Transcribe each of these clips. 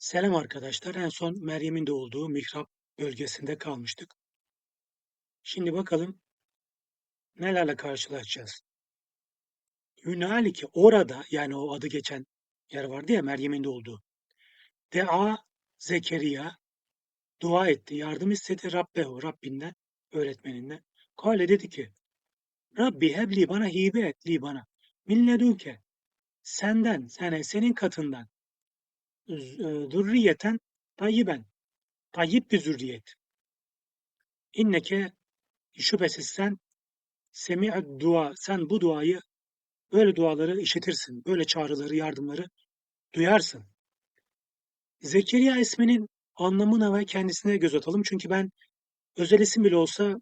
Selam arkadaşlar. En son Meryem'in de olduğu mihrap bölgesinde kalmıştık. Şimdi bakalım nelerle karşılaşacağız. Hünalike orada yani o adı geçen yer vardı ya Meryem'in de olduğu. Dea Zekeriya dua etti, yardım istedi Rabbehu Rabbinden, öğretmeninden. Kale dedi ki Rabbi hebli bana hibe et li bana. Min ledunke senden, sene, senin katından zürriyeten tayyiben tayyip bir zürriyet. İnneke şüphesiz sen semi'ud dua sen bu duayı böyle duaları işitirsin. Böyle çağrıları, yardımları duyarsın. Zekeriya isminin anlamına ve kendisine göz atalım. Çünkü ben özel isim bile olsa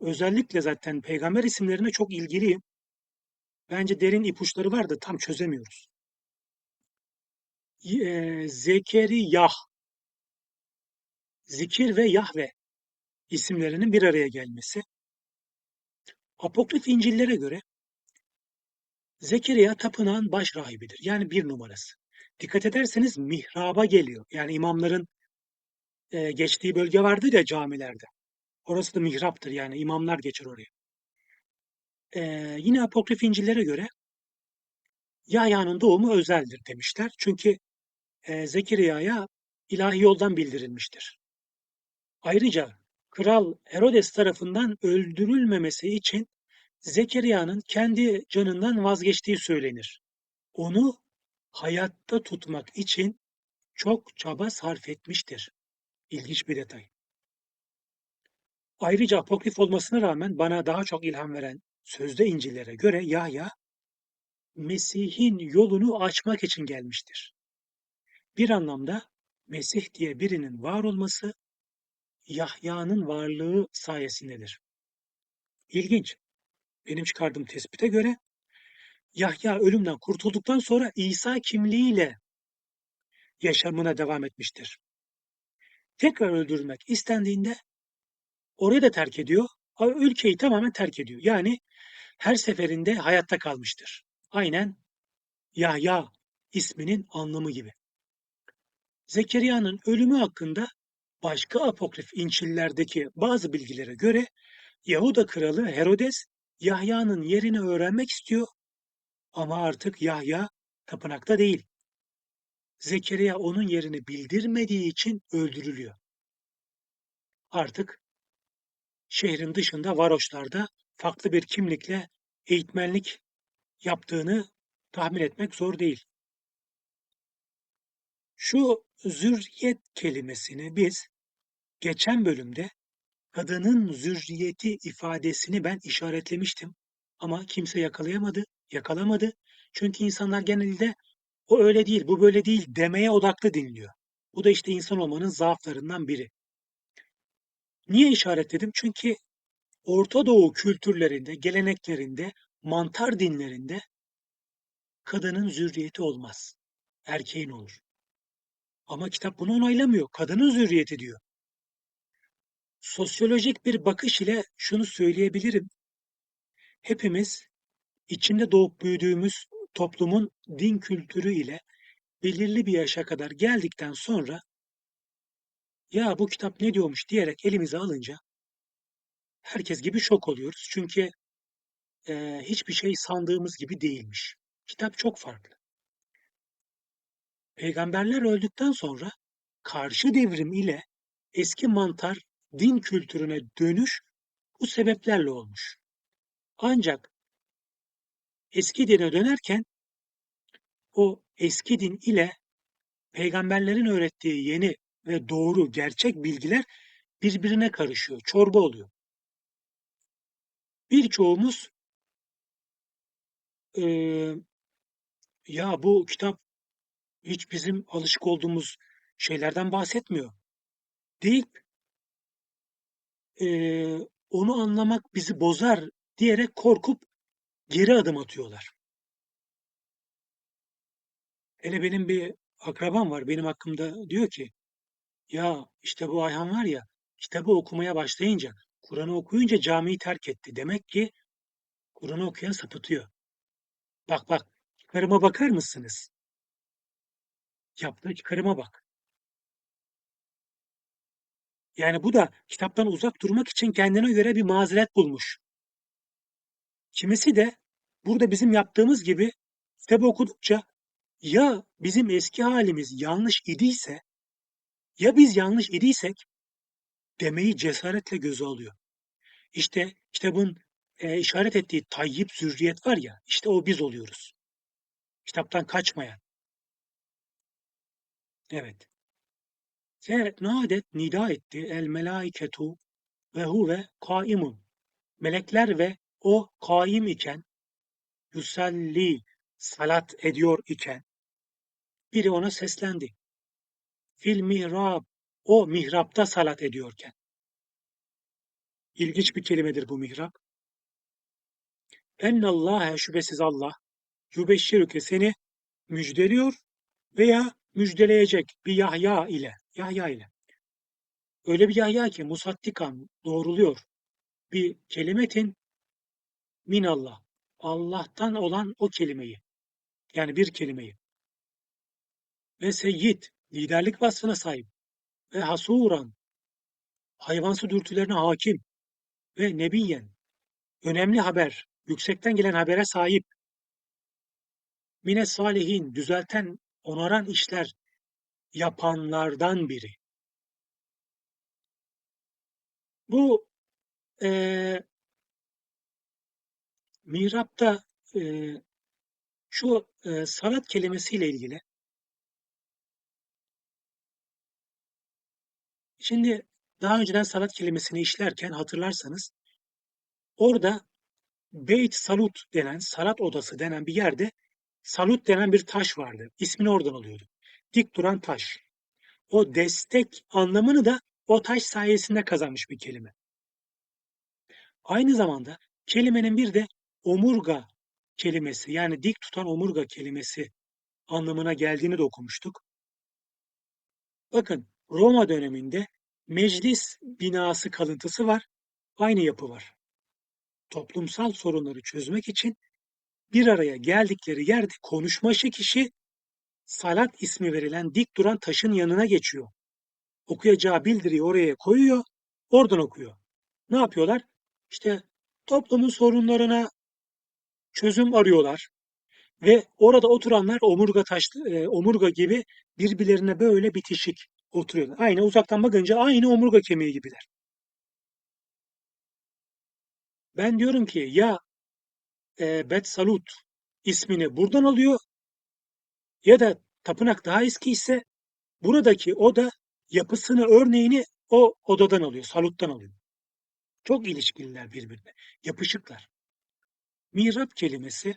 özellikle zaten peygamber isimlerine çok ilgiliyim. Bence derin ipuçları var da tam çözemiyoruz. Zekeriyah, zikir ve Yahve isimlerinin bir araya gelmesi. Apokrif İncil'lere göre Zekeriya tapınağın baş rahibidir. Yani bir numarası. Dikkat ederseniz mihraba geliyor. Yani imamların e, geçtiği bölge vardır ya camilerde. Orası da mihraptır yani imamlar geçer oraya. E, yine apokrif İncil'lere göre Yahya'nın doğumu özeldir demişler. Çünkü e, Zekeriya'ya ilahi yoldan bildirilmiştir. Ayrıca Kral Herodes tarafından öldürülmemesi için Zekeriya'nın kendi canından vazgeçtiği söylenir. Onu hayatta tutmak için çok çaba sarf etmiştir. İlginç bir detay. Ayrıca apokrif olmasına rağmen bana daha çok ilham veren sözde İncil'lere göre Yahya Mesih'in yolunu açmak için gelmiştir. Bir anlamda Mesih diye birinin var olması Yahya'nın varlığı sayesindedir. İlginç. Benim çıkardığım tespite göre Yahya ölümden kurtulduktan sonra İsa kimliğiyle yaşamına devam etmiştir. Tekrar öldürülmek istendiğinde orayı da terk ediyor, ülkeyi tamamen terk ediyor. Yani her seferinde hayatta kalmıştır. Aynen Yahya isminin anlamı gibi. Zekeriya'nın ölümü hakkında başka apokrif İncil'lerdeki bazı bilgilere göre Yahuda kralı Herodes Yahya'nın yerini öğrenmek istiyor ama artık Yahya tapınakta değil. Zekeriya onun yerini bildirmediği için öldürülüyor. Artık şehrin dışında varoşlarda farklı bir kimlikle eğitmenlik yaptığını tahmin etmek zor değil. Şu zürriyet kelimesini biz geçen bölümde kadının zürriyeti ifadesini ben işaretlemiştim ama kimse yakalayamadı, yakalamadı. Çünkü insanlar genelde o öyle değil, bu böyle değil demeye odaklı dinliyor. Bu da işte insan olmanın zaaflarından biri. Niye işaretledim? Çünkü Orta Doğu kültürlerinde, geleneklerinde, mantar dinlerinde kadının zürriyeti olmaz. Erkeğin olur. Ama kitap bunu onaylamıyor. Kadının zürriyeti diyor. Sosyolojik bir bakış ile şunu söyleyebilirim. Hepimiz içinde doğup büyüdüğümüz toplumun din kültürü ile belirli bir yaşa kadar geldikten sonra ya bu kitap ne diyormuş diyerek elimize alınca herkes gibi şok oluyoruz. Çünkü e, hiçbir şey sandığımız gibi değilmiş. Kitap çok farklı. Peygamberler öldükten sonra karşı devrim ile eski mantar din kültürüne dönüş bu sebeplerle olmuş. Ancak eski dine dönerken o eski din ile peygamberlerin öğrettiği yeni ve doğru gerçek bilgiler birbirine karışıyor, çorba oluyor. Birçoğumuz e, ya bu kitap hiç bizim alışık olduğumuz şeylerden bahsetmiyor deyip e, onu anlamak bizi bozar diyerek korkup geri adım atıyorlar. Hele benim bir akrabam var benim hakkımda diyor ki ya işte bu Ayhan var ya kitabı okumaya başlayınca Kur'an'ı okuyunca camiyi terk etti. Demek ki Kur'an'ı okuyan sapıtıyor. Bak bak çıkarıma bakar mısınız? Yaptığı çıkarıma bak. Yani bu da kitaptan uzak durmak için kendine göre bir mazeret bulmuş. Kimisi de burada bizim yaptığımız gibi kitabı okudukça ya bizim eski halimiz yanlış idiyse ya biz yanlış idiysek demeyi cesaretle göze alıyor. İşte kitabın e, işaret ettiği tayyip zürriyet var ya, işte o biz oluyoruz. Kitaptan kaçmayan. Evet. Ve nâdet nida etti el melâiketu ve huve kaimun. Melekler ve o kaim iken yusalli salat ediyor iken biri ona seslendi. Fil mihrab o mihrapta salat ediyorken. İlginç bir kelimedir bu mihrap. Ennallâhe şüphesiz Allah yübeşşirüke seni müjdeliyor veya müjdeleyecek bir Yahya ile. Yahya ile. Öyle bir Yahya ki musattikan doğruluyor. Bir kelimetin minallah. Allah'tan olan o kelimeyi. Yani bir kelimeyi. Ve seyyid, liderlik vasfına sahip. Ve hasuran, hayvansı dürtülerine hakim. Ve nebiyen, önemli haber, yüksekten gelen habere sahip. Mine salihin, düzelten, onaran işler yapanlardan biri. Bu e, mihrapta e, şu e, salat kelimesiyle ilgili şimdi daha önceden salat kelimesini işlerken hatırlarsanız orada Beyt Salut denen, salat odası denen bir yerde salut denen bir taş vardı. İsmini oradan alıyordu. Dik duran taş. O destek anlamını da o taş sayesinde kazanmış bir kelime. Aynı zamanda kelimenin bir de omurga kelimesi yani dik tutan omurga kelimesi anlamına geldiğini de okumuştuk. Bakın Roma döneminde meclis binası kalıntısı var. Aynı yapı var. Toplumsal sorunları çözmek için bir araya geldikleri yerde konuşmacı kişi salat ismi verilen dik duran taşın yanına geçiyor. Okuyacağı bildiriyi oraya koyuyor, oradan okuyor. Ne yapıyorlar? İşte toplumun sorunlarına çözüm arıyorlar ve orada oturanlar omurga taşlı, e, omurga gibi birbirlerine böyle bitişik oturuyorlar. Aynı uzaktan bakınca aynı omurga kemiği gibiler. Ben diyorum ki ya e, Bet Salut ismini buradan alıyor ya da tapınak daha eski ise buradaki oda yapısını örneğini o odadan alıyor, saluttan alıyor. Çok ilişkililer birbirine, yapışıklar. Mihrap kelimesi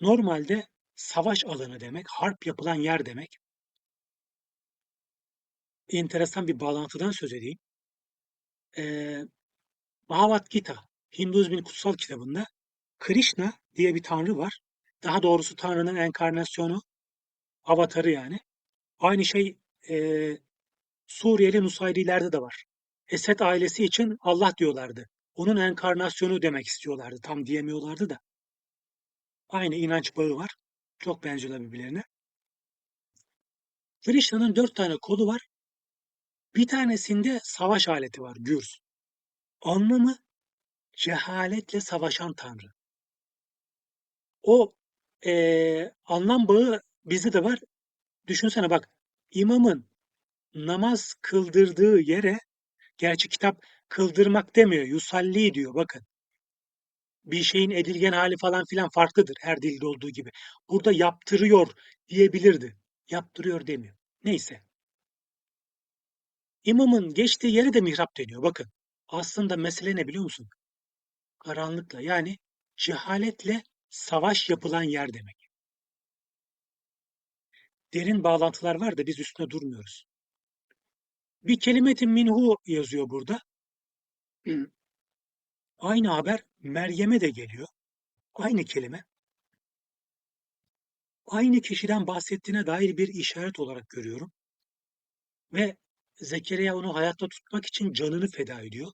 normalde savaş alanı demek, harp yapılan yer demek. Enteresan bir bağlantıdan söz edeyim. Ee, Bhagavad Gita, Hinduizmin kutsal kitabında Krishna diye bir tanrı var. Daha doğrusu tanrının enkarnasyonu, avatarı yani. Aynı şey e, Suriyeli Nusayrilerde de var. Esed ailesi için Allah diyorlardı. Onun enkarnasyonu demek istiyorlardı. Tam diyemiyorlardı da. Aynı inanç bağı var. Çok benziyorlar birbirlerine. Krishna'nın dört tane kolu var. Bir tanesinde savaş aleti var, gürs. Anlamı cehaletle savaşan tanrı. O e, anlam bağı bizde de var. Düşünsene bak, imamın namaz kıldırdığı yere, gerçi kitap kıldırmak demiyor, yusalli diyor bakın. Bir şeyin edilgen hali falan filan farklıdır her dilde olduğu gibi. Burada yaptırıyor diyebilirdi. Yaptırıyor demiyor. Neyse. İmamın geçtiği yere de mihrap deniyor. Bakın. Aslında mesele ne biliyor musun? Karanlıkla yani cehaletle savaş yapılan yer demek. Derin bağlantılar var da biz üstüne durmuyoruz. Bir kelimetin minhu yazıyor burada. Aynı haber Meryem'e de geliyor. Aynı kelime. Aynı kişiden bahsettiğine dair bir işaret olarak görüyorum. Ve Zekeriya onu hayatta tutmak için canını feda ediyor.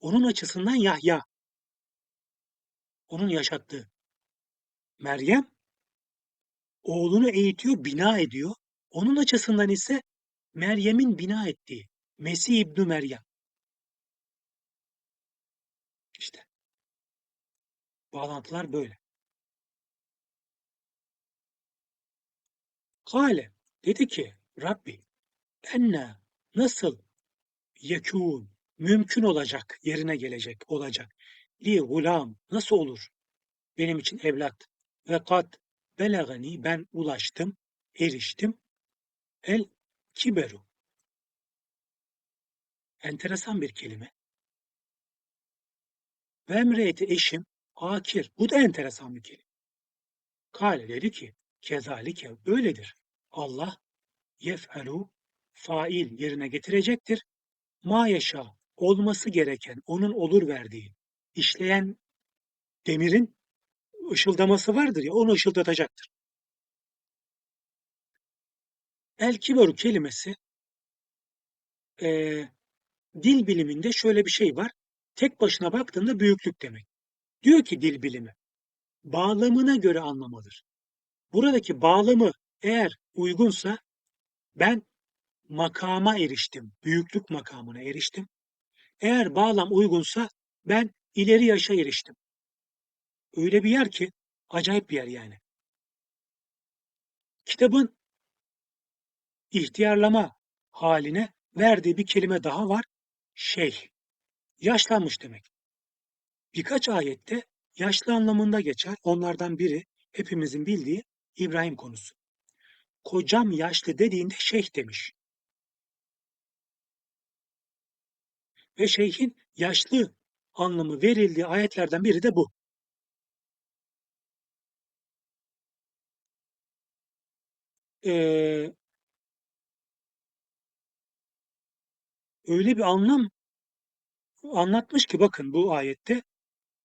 Onun açısından Yahya. Onun yaşattığı. Meryem oğlunu eğitiyor, bina ediyor. Onun açısından ise Meryem'in bina ettiği, Mesih İbni Meryem. İşte. Bağlantılar böyle. Kale dedi ki Rabbi enne nasıl yekûn mümkün olacak yerine gelecek olacak li gulam nasıl olur benim için evlat ve kat belagani ben ulaştım eriştim. El kiberu. Enteresan bir kelime. Ve emriyeti eşim akir. Bu da enteresan bir kelime. Kale dedi ki kezalike böyledir. Allah yef'alu fail yerine getirecektir. Ma yaşa olması gereken onun olur verdiği işleyen demirin ışıldaması vardır ya onu ışıldatacaktır. El kibaru kelimesi e, dil biliminde şöyle bir şey var. Tek başına baktığında büyüklük demek. Diyor ki dil bilimi bağlamına göre anlamalıdır. Buradaki bağlamı eğer uygunsa ben makama eriştim, büyüklük makamına eriştim. Eğer bağlam uygunsa ben ileri yaşa eriştim. Öyle bir yer ki acayip bir yer yani. Kitabın ihtiyarlama haline verdiği bir kelime daha var. Şeyh. Yaşlanmış demek. Birkaç ayette yaşlı anlamında geçer. Onlardan biri hepimizin bildiği İbrahim konusu. Kocam yaşlı dediğinde şeyh demiş. Ve şeyhin yaşlı anlamı verildiği ayetlerden biri de bu. Ee, öyle bir anlam anlatmış ki bakın bu ayette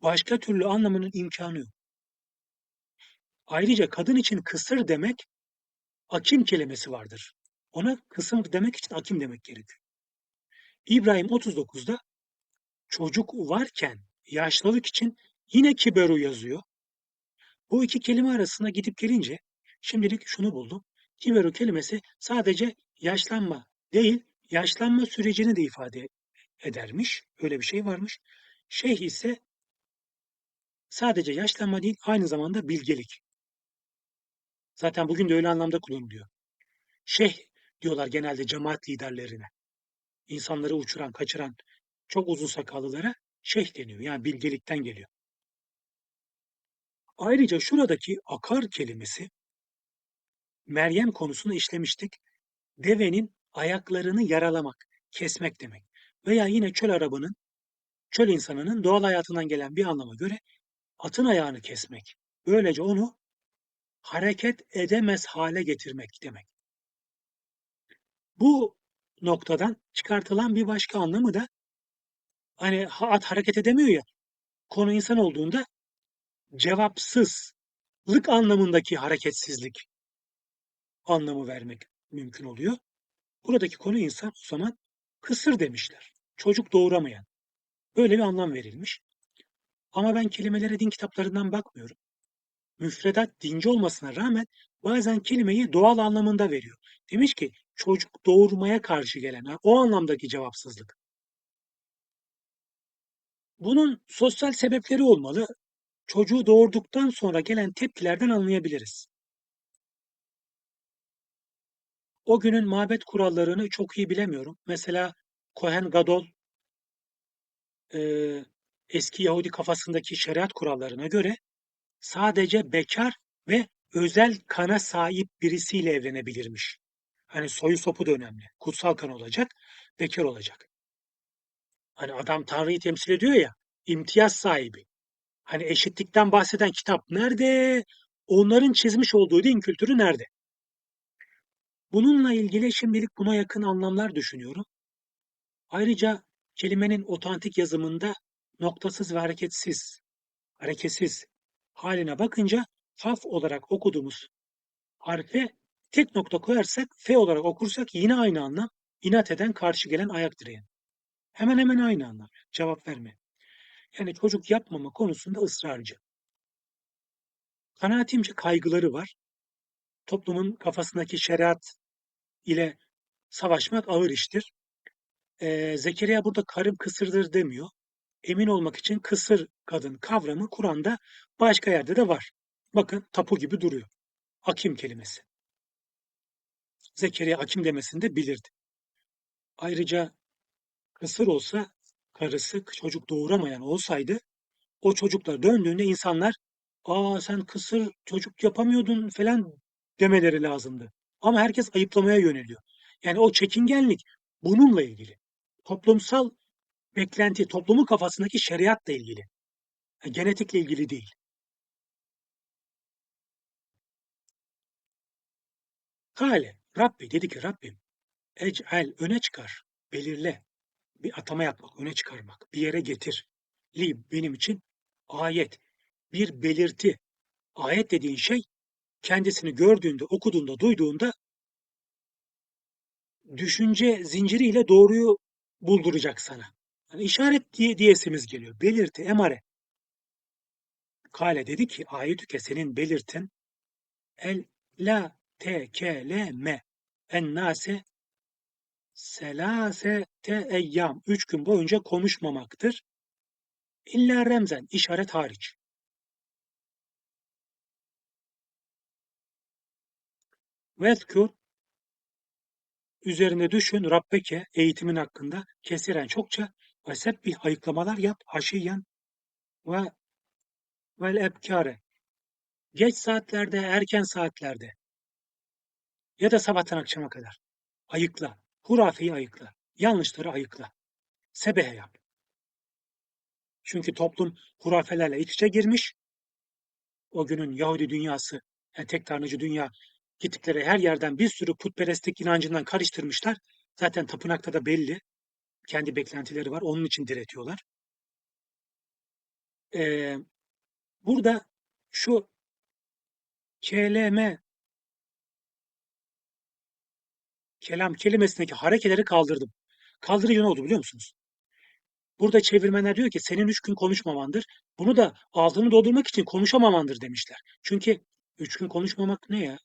başka türlü anlamının imkanı yok. Ayrıca kadın için kısır demek akim kelimesi vardır. Ona kısım demek için akim demek gerekiyor. İbrahim 39'da çocuk varken yaşlılık için yine kiberu yazıyor. Bu iki kelime arasında gidip gelince şimdilik şunu buldum. Kiberu kelimesi sadece yaşlanma değil, yaşlanma sürecini de ifade edermiş. Öyle bir şey varmış. Şeyh ise sadece yaşlanma değil, aynı zamanda bilgelik. Zaten bugün de öyle anlamda kullanılıyor. Şeyh diyorlar genelde cemaat liderlerine. İnsanları uçuran, kaçıran çok uzun sakallılara şeyh deniyor. Yani bilgelikten geliyor. Ayrıca şuradaki akar kelimesi Meryem konusunu işlemiştik. Devenin ayaklarını yaralamak, kesmek demek. Veya yine çöl arabanın, çöl insanının doğal hayatından gelen bir anlama göre atın ayağını kesmek. Böylece onu hareket edemez hale getirmek demek. Bu noktadan çıkartılan bir başka anlamı da hani at hareket edemiyor ya konu insan olduğunda cevapsızlık anlamındaki hareketsizlik anlamı vermek mümkün oluyor. Buradaki konu insan o zaman kısır demişler. Çocuk doğuramayan. Böyle bir anlam verilmiş. Ama ben kelimelere din kitaplarından bakmıyorum müfredat dinci olmasına rağmen bazen kelimeyi doğal anlamında veriyor. Demiş ki çocuk doğurmaya karşı gelen o anlamdaki cevapsızlık. Bunun sosyal sebepleri olmalı. Çocuğu doğurduktan sonra gelen tepkilerden anlayabiliriz. O günün mabet kurallarını çok iyi bilemiyorum. Mesela Kohen Gadol e, eski Yahudi kafasındaki şeriat kurallarına göre sadece bekar ve özel kana sahip birisiyle evlenebilirmiş. Hani soyu sopu da önemli. Kutsal kan olacak, bekar olacak. Hani adam Tanrı'yı temsil ediyor ya, imtiyaz sahibi. Hani eşitlikten bahseden kitap nerede? Onların çizmiş olduğu din kültürü nerede? Bununla ilgili şimdilik buna yakın anlamlar düşünüyorum. Ayrıca kelimenin otantik yazımında noktasız ve hareketsiz, hareketsiz haline bakınca faf olarak okuduğumuz harfe tek nokta koyarsak f olarak okursak yine aynı anlam. inat eden karşı gelen ayak direği. Hemen hemen aynı anlam. Cevap verme. Yani çocuk yapmama konusunda ısrarcı. Kanaatimce kaygıları var. Toplumun kafasındaki şeriat ile savaşmak ağır iştir. Eee, Zekeriya burada karım kısırdır demiyor. Emin olmak için kısır kadın kavramı Kur'an'da başka yerde de var. Bakın tapu gibi duruyor. Hakim kelimesi. Zekeriya hakim demesini de bilirdi. Ayrıca kısır olsa karısı çocuk doğuramayan olsaydı o çocuklar döndüğünde insanlar aa sen kısır çocuk yapamıyordun falan demeleri lazımdı. Ama herkes ayıplamaya yöneliyor. Yani o çekingenlik bununla ilgili. Toplumsal beklenti, toplumun kafasındaki şeriatla ilgili. Yani genetikle ilgili değil. Kale, Rabbi dedi ki Rabbim ec'el öne çıkar, belirle. Bir atama yapmak, öne çıkarmak, bir yere getir. Li benim için ayet, bir belirti. Ayet dediğin şey kendisini gördüğünde, okuduğunda, duyduğunda düşünce zinciriyle doğruyu bulduracak sana. Yani işaret diye diyesimiz geliyor. Belirti, emare. Kale dedi ki ayetüke senin belirtin el la tekeleme en nase selasete eyyam. Üç gün boyunca konuşmamaktır. İlla remzen, işaret hariç. Vezkur üzerine düşün Rabbeke eğitimin hakkında kesiren çokça ve sebbih ayıklamalar yap haşiyen ve vel ebkare geç saatlerde erken saatlerde ya da sabahtan akşama kadar ayıkla hurafeyi ayıkla yanlışları ayıkla sebehe yap. Çünkü toplum hurafelerle iç içe girmiş. O günün Yahudi dünyası yani tek tanrıcı dünya gittikleri her yerden bir sürü putperestlik inancından karıştırmışlar. Zaten tapınakta da belli. Kendi beklentileri var. Onun için diretiyorlar. Ee, burada şu kelime kelam kelimesindeki harekeleri kaldırdım. Kaldırınca ne oldu biliyor musunuz? Burada çevirmenler diyor ki senin üç gün konuşmamandır. Bunu da altını doldurmak için konuşamamandır demişler. Çünkü üç gün konuşmamak ne ya?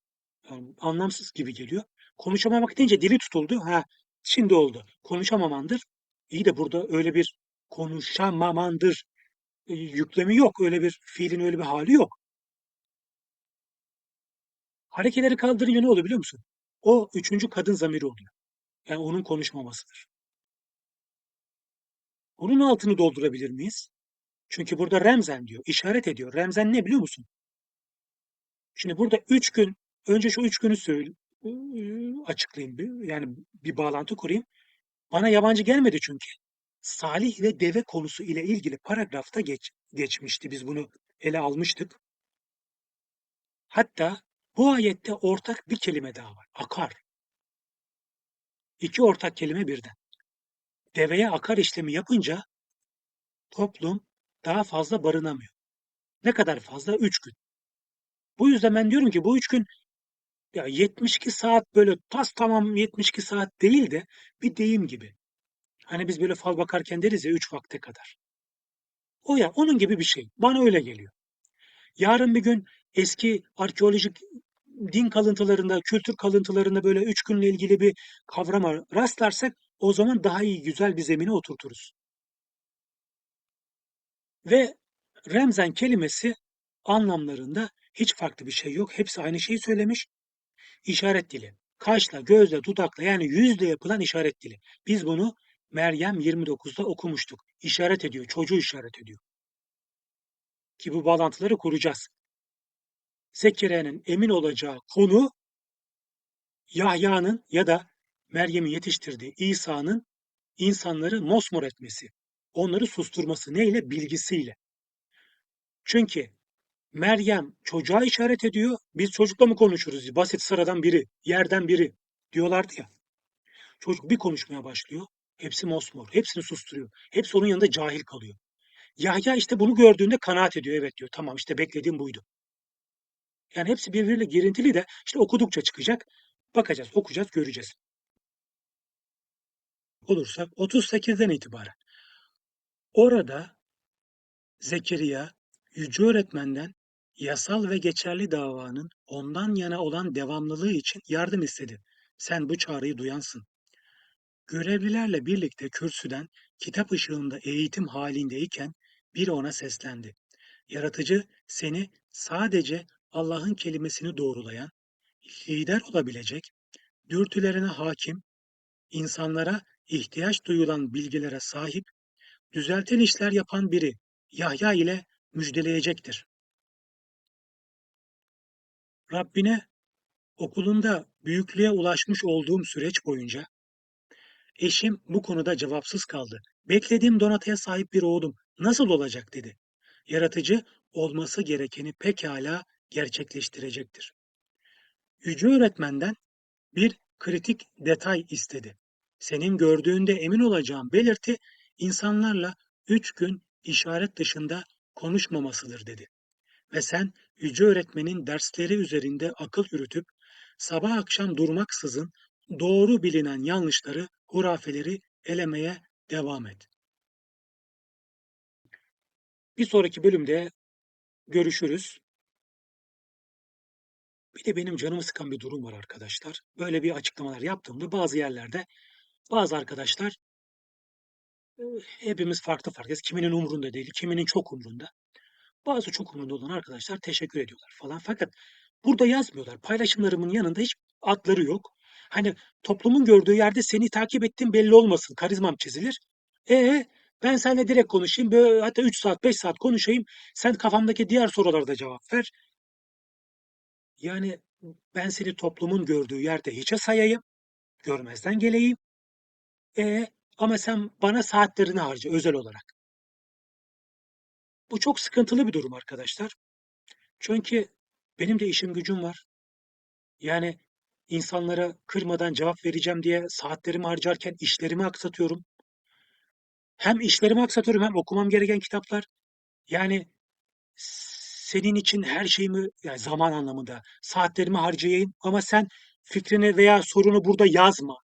Yani anlamsız gibi geliyor. Konuşamamak deyince dili tutuldu. Ha, şimdi oldu. Konuşamamandır. İyi de burada öyle bir konuşamamandır e, yüklemi yok. Öyle bir fiilin öyle bir hali yok. Harekeleri kaldırınca ne oluyor biliyor musun? O üçüncü kadın zamiri oluyor. Yani onun konuşmamasıdır. Onun altını doldurabilir miyiz? Çünkü burada remzen diyor, işaret ediyor. Remzen ne biliyor musun? Şimdi burada üç gün, önce şu üç günü söyle, açıklayayım bir, yani bir bağlantı kurayım. Bana yabancı gelmedi çünkü. Salih ve deve konusu ile ilgili paragrafta geç, geçmişti. Biz bunu ele almıştık. Hatta bu ayette ortak bir kelime daha var. Akar. İki ortak kelime birden. Deveye akar işlemi yapınca toplum daha fazla barınamıyor. Ne kadar fazla? Üç gün. Bu yüzden ben diyorum ki bu üç gün ya 72 saat böyle tas tamam 72 saat değil de bir deyim gibi. Hani biz böyle fal bakarken deriz ya üç vakte kadar. O ya onun gibi bir şey. Bana öyle geliyor. Yarın bir gün eski arkeolojik din kalıntılarında, kültür kalıntılarında böyle üç günle ilgili bir kavrama rastlarsak o zaman daha iyi güzel bir zemine oturturuz. Ve remzen kelimesi anlamlarında hiç farklı bir şey yok. Hepsi aynı şeyi söylemiş. İşaret dili. Kaşla, gözle, dudakla yani yüzle yapılan işaret dili. Biz bunu Meryem 29'da okumuştuk. İşaret ediyor, çocuğu işaret ediyor. Ki bu bağlantıları kuracağız. Zekeriya'nın emin olacağı konu Yahya'nın ya da Meryem'in yetiştirdiği İsa'nın insanları mosmor etmesi, onları susturması neyle? Bilgisiyle. Çünkü Meryem çocuğa işaret ediyor, biz çocukla mı konuşuruz? Basit sıradan biri, yerden biri diyorlardı ya. Çocuk bir konuşmaya başlıyor, hepsi mosmor, hepsini susturuyor. Hepsi onun yanında cahil kalıyor. Yahya işte bunu gördüğünde kanaat ediyor, evet diyor, tamam işte beklediğim buydu. Yani hepsi birbiriyle girintili de işte okudukça çıkacak. Bakacağız, okuyacağız, göreceğiz. Olursak 38'den itibaren. Orada Zekeriya Yüce Öğretmenden yasal ve geçerli davanın ondan yana olan devamlılığı için yardım istedi. Sen bu çağrıyı duyansın. Görevlilerle birlikte kürsüden kitap ışığında eğitim halindeyken biri ona seslendi. Yaratıcı seni sadece Allah'ın kelimesini doğrulayan, lider olabilecek, dürtülerine hakim, insanlara ihtiyaç duyulan bilgilere sahip, düzelten işler yapan biri Yahya ile müjdeleyecektir. Rabbine okulunda büyüklüğe ulaşmış olduğum süreç boyunca eşim bu konuda cevapsız kaldı. Beklediğim donataya sahip bir oğlum nasıl olacak dedi. Yaratıcı olması gerekeni pekala gerçekleştirecektir. Yüce öğretmenden bir kritik detay istedi. Senin gördüğünde emin olacağım belirti insanlarla üç gün işaret dışında konuşmamasıdır dedi. Ve sen yüce öğretmenin dersleri üzerinde akıl yürütüp sabah akşam durmaksızın doğru bilinen yanlışları, hurafeleri elemeye devam et. Bir sonraki bölümde görüşürüz. Bir de benim canımı sıkan bir durum var arkadaşlar. Böyle bir açıklamalar yaptığımda bazı yerlerde bazı arkadaşlar e, hepimiz farklı farklıyız. Kiminin umrunda değil, kiminin çok umrunda. Bazı çok umrunda olan arkadaşlar teşekkür ediyorlar falan. Fakat burada yazmıyorlar. Paylaşımlarımın yanında hiç adları yok. Hani toplumun gördüğü yerde seni takip ettiğim belli olmasın. Karizmam çizilir. E ben seninle direkt konuşayım. Böyle hatta 3 saat 5 saat konuşayım. Sen kafamdaki diğer sorulara da cevap ver. Yani ben seni toplumun gördüğü yerde hiçe sayayım. Görmezden geleyim. E ama sen bana saatlerini harca özel olarak. Bu çok sıkıntılı bir durum arkadaşlar. Çünkü benim de işim gücüm var. Yani insanlara kırmadan cevap vereceğim diye saatlerimi harcarken işlerimi aksatıyorum. Hem işlerimi aksatıyorum hem okumam gereken kitaplar. Yani senin için her şeyimi yani zaman anlamında saatlerimi harcayayım ama sen fikrini veya sorunu burada yazma.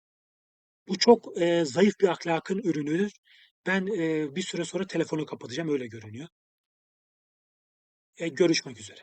Bu çok e, zayıf bir ahlakın ürünüdür. Ben e, bir süre sonra telefonu kapatacağım öyle görünüyor. Görüşmek üzere.